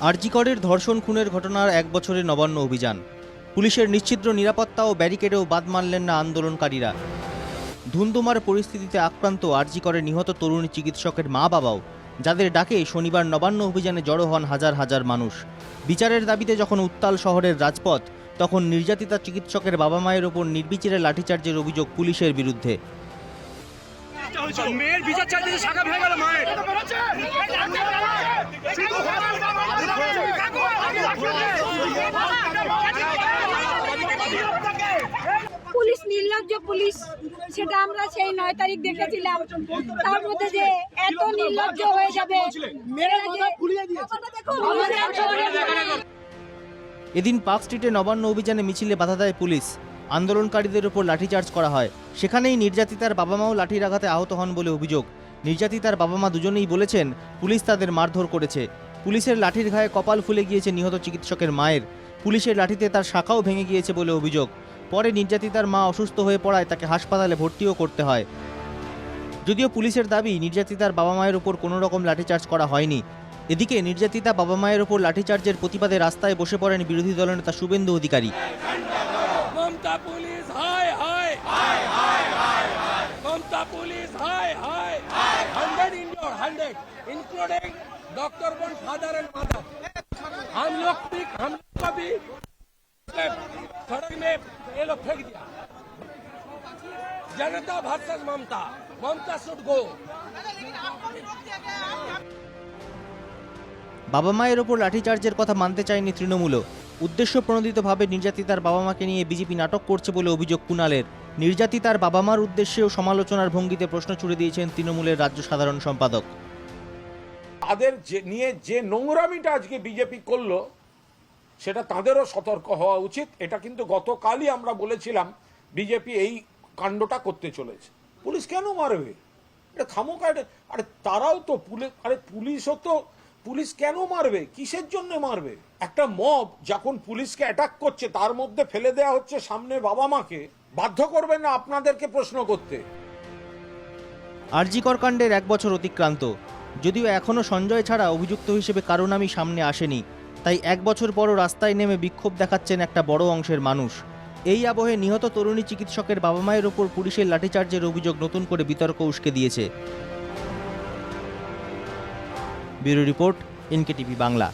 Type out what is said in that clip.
আরজিকরের ধর্ষণ খুনের ঘটনার এক বছরে নবান্ন অভিযান। পুলিশের নিশ্চিদ্র নিরাপত্তা ও ব্যারিকেডেও বাদ মানলেন না আন্দোলনকারীরা। ধুন্ধুমার পরিস্থিতিতে আক্রান্ত আরজিকরে নিহত তরুণী চিকিৎসকের মা বাবাও, যাদের ডাকে শনিবার নবান্ন অভিযানে জড়ো হন হাজার হাজার মানুষ। বিচারের দাবিতে যখন উত্তাল শহরের রাজপথ, তখন নির্যাতিতা চিকিৎসকের বাবা মায়ের ওপর নির্বিচারে লাঠিচার্জের অভিযোগ পুলিশের বিরুদ্ধে। মেয়ের বিচার চাইতে শাখা ভেঙে গেল মায়ের। পুলিশ নির্লজ্জ পুলিশ সেটা আমরা সেই নয় তারিখ দেখেছিলাম। তার মধ্যে যে এত নির্লজ্জ হয়ে যাবে এদিন পার্ক স্ট্রিটে নবান্ন অভিযানে মিছিলে বাধা দেয় পুলিশ। আন্দোলনকারীদের উপর লাঠিচার্জ করা হয়। সেখানেই নির্যাতিতার বাবা মাও লাঠির আঘাতে আহত হন বলে অভিযোগ। নির্যাতিতার বাবা মা দুজনেই বলেছেন, পুলিশ তাদের মারধর করেছে। পুলিশের লাঠির ঘায়ে কপাল ফুলে গিয়েছে নিহত চিকিৎসকের মায়ের। পুলিশের লাঠিতে তার শাখাও ভেঙে গিয়েছে বলে অভিযোগ। পরে নির্যাতিতার মা অসুস্থ হয়ে পড়ায় তাকে হাসপাতালে ভর্তিও করতে হয়। যদিও পুলিশের দাবি, নির্যাতিতার বাবা মায়ের উপর কোনো রকম লাঠিচার্জ করা হয়নি। এদিকে নির্যাতিতা বাবা মায়ের ওপর লাঠিচার্জের প্রতিবাদে রাস্তায় বসে পড়েন বিরোধী দলনেতা Suvendu Adhikari. hundred including doctor one father and mother हम लोग भी हम लोग को भी सड़क में ये लोग फेंक दिया जनता versus Mamata Mamata should go বাবা মায়ের ওপর লাঠিচার্জের কথা মানতে চায়নি তৃণমূলও উদ্দেশ্য প্রণোদিতভাবে নির্যাতিতার বাবা মাকে নিয়ে বিজেপি নাটক করছে বলে অভিযোগ কুণালের নির্যাতিতার বাবা মার উদ্দেশ্যেও সমালোচনার ভঙ্গিতে প্রশ্ন ছুড়ে দিয়েছেন তৃণমূলের রাজ্য সাধারণ সম্পাদক। তাদের যে, নিয়ে যে নোংরামিটা আজকে বিজেপি করল, সেটা তাদেরও সতর্ক হওয়া উচিত। এটা কিন্তু গতকালই আমরা বলেছিলাম, বিজেপি এই কাণ্ডটা করতে চলেছে। পুলিশ কেন মারবে? এটা এটা- আরে তারাও তো পুলিশ আরে পুলিশও তো, পুলিশ কেন মারবে? কিসের জন্য মারবে? একটা মব যখন পুলিশকে অ্যাটাক করছে, তার মধ্যে ফেলে দেওয়া হচ্ছে সামনে বাবা মাকে বাধ্য করবেন না আপনাদেরকে প্রশ্ন করতে। আরজিকর কাণ্ডের এক বছর অতিক্রান্ত। যদিও এখনও সঞ্জয় ছাড়া অভিযুক্ত হিসেবে কারও নামই সামনে আসেনি, তাই এক বছর পরও রাস্তায় নেমে বিক্ষোভ দেখাচ্ছেন একটা বড় অংশের মানুষ। এই আবহে নিহত তরুণী চিকিৎসকের বাবা মায়ের ওপর পুলিশের লাঠিচার্জের অভিযোগ নতুন করে বিতর্ক উস্কে দিয়েছে। Bureau report, NKTV Bangla.